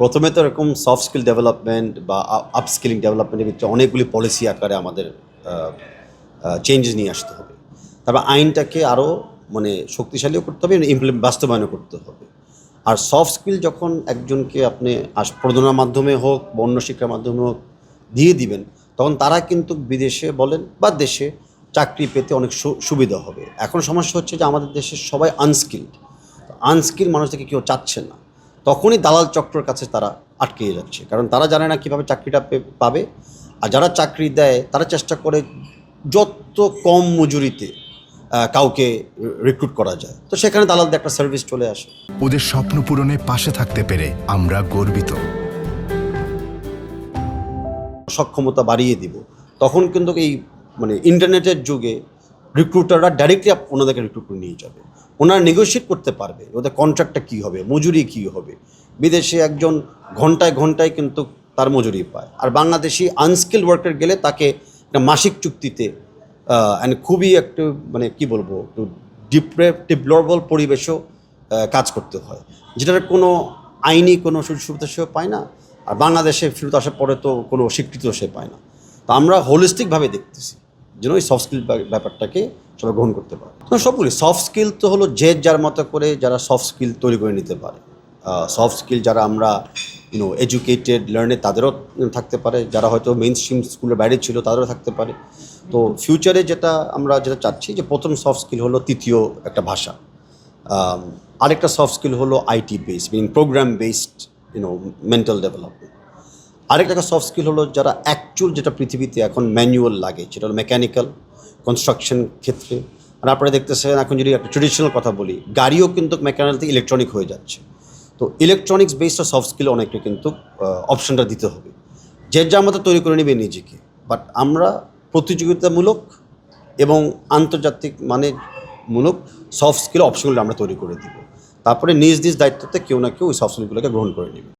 প্রথমে তো এরকম সফট স্কিল ডেভেলপমেন্ট বা আপস্কিলিং ডেভেলপমেন্টের ভিতরে অনেকগুলি পলিসি আকারে আমাদের চেঞ্জেস নিয়ে আসতে হবে। তারপর আইনটাকে আরও মানে শক্তিশালীও করতে হবে ইমপ্লিমেন্ট বাস্তবায়নও করতে হবে। আর সফট স্কিল যখন একজনকে আপনি আস, প্রযোজনার মাধ্যমে হোক বা অন্য শিক্ষার মাধ্যমে হোক দিয়ে দিবেন, তখন তারা কিন্তু বিদেশে বলেন বা দেশে চাকরি পেতে অনেক সুবিধা হবে। এখন সমস্যা হচ্ছে যে আমাদের দেশে সবাই আনস্কিল্ড আনস্কিল মানুষদেরকে কেউ চাচ্ছে না। তখনই দালাল চক্রের কাছে তারা আটকে যাচ্ছে। কারণ তারা জানে না কীভাবে চাকরিটা পাবে। আর যারা চাকরি দেয় তারা চেষ্টা করে যত কম মজুরিতে কাউকে রিক্রুট করা যায়। তো সেখানে দালালদের একটা সার্ভিস চলে আসে। ওদের স্বপ্ন পূরণে পাশে থাকতে পেরে আমরা গর্বিত। সক্ষমতা বাড়িয়ে দিব। তখন কিন্তু এই মানে ইন্টারনেটের যুগে রিক্রুটাররা ডাইরেক্টলি ওনাদেরকে রিক্রুট করে নিয়ে যাবে। ওনারা নেগোশিয়েট করতে পারবে ওদের কন্ট্রাক্টটা কী হবে, মজুরি কী হবে। বিদেশে একজন ঘন্টায় ঘন্টায় কিন্তু তার মজুরি পায়। আর বাংলাদেশি আনস্কিল ওয়ার্কার গেলে তাকে একটা মাসিক চুক্তিতে অ্যান্ড খুবই একটু মানে কি বলব, একটু ডিপ্রে ডিপ্লোরেবল পরিবেশও কাজ করতে হয়। যেটার কোনো আইনি কোনো সুযোগ সুবিধা সেও পায় না। আর বাংলাদেশে ফেরত আসার পরে তো কোনো স্বীকৃত সে পায় না। তো আমরা হোলিস্টিকভাবে দেখতেছি। যেন ওই সফট স্কিল ব্যাপারটাকে সবাই গ্রহণ করতে পারে। সবগুলি সফট স্কিল তো হলো যে যার মতো করে যারা সফট স্কিল তৈরি করে নিতে পারে। সফট স্কিল যারা আমরা ইউনো এডুকেটেড লার্নে তাদেরও থাকতে পারে। যারা হয়তো মেন স্ট্রিম স্কুলের বাইরে ছিল তাদেরও থাকতে পারে। তো ফিউচারে যেটা আমরা যেটা চাচ্ছি যে প্রথম সফট স্কিল হলো তৃতীয় একটা ভাষা। আরেকটা সফট স্কিল হলো IT based meaning program based you know mental development আরেকটা সফট স্কিল হলো যারা অ্যাকচুয়াল যেটা পৃথিবীতে এখন ম্যানুয়াল লাগে, সেটা হলো মেকানিক্যাল কনস্ট্রাকশন ক্ষেত্রে। আর আপনারা দেখতেছেন, এখন যদি একটা ট্রেডিশনাল কথা বলি, গাড়িও কিন্তু মেকানিক্যাল থেকে ইলেকট্রনিক হয়ে যাচ্ছে। তো ইলেকট্রনিক্স বেসড সফট স্কিল অনেকটা কিন্তু অপশনটা দিতে হবে। যে যার মতো তৈরি করে নেবে নিজেকে। বাট আমরা প্রতিযোগিতামূলক এবং আন্তর্জাতিক মানে মূলক সফট স্কিল অপশনগুলো আমরা তৈরি করে দিব। তারপরে নিজ নিজ দায়িত্বতে কেউ না কেউ ওই সফট স্কিলগুলোকে গ্রহণ করে নেবে।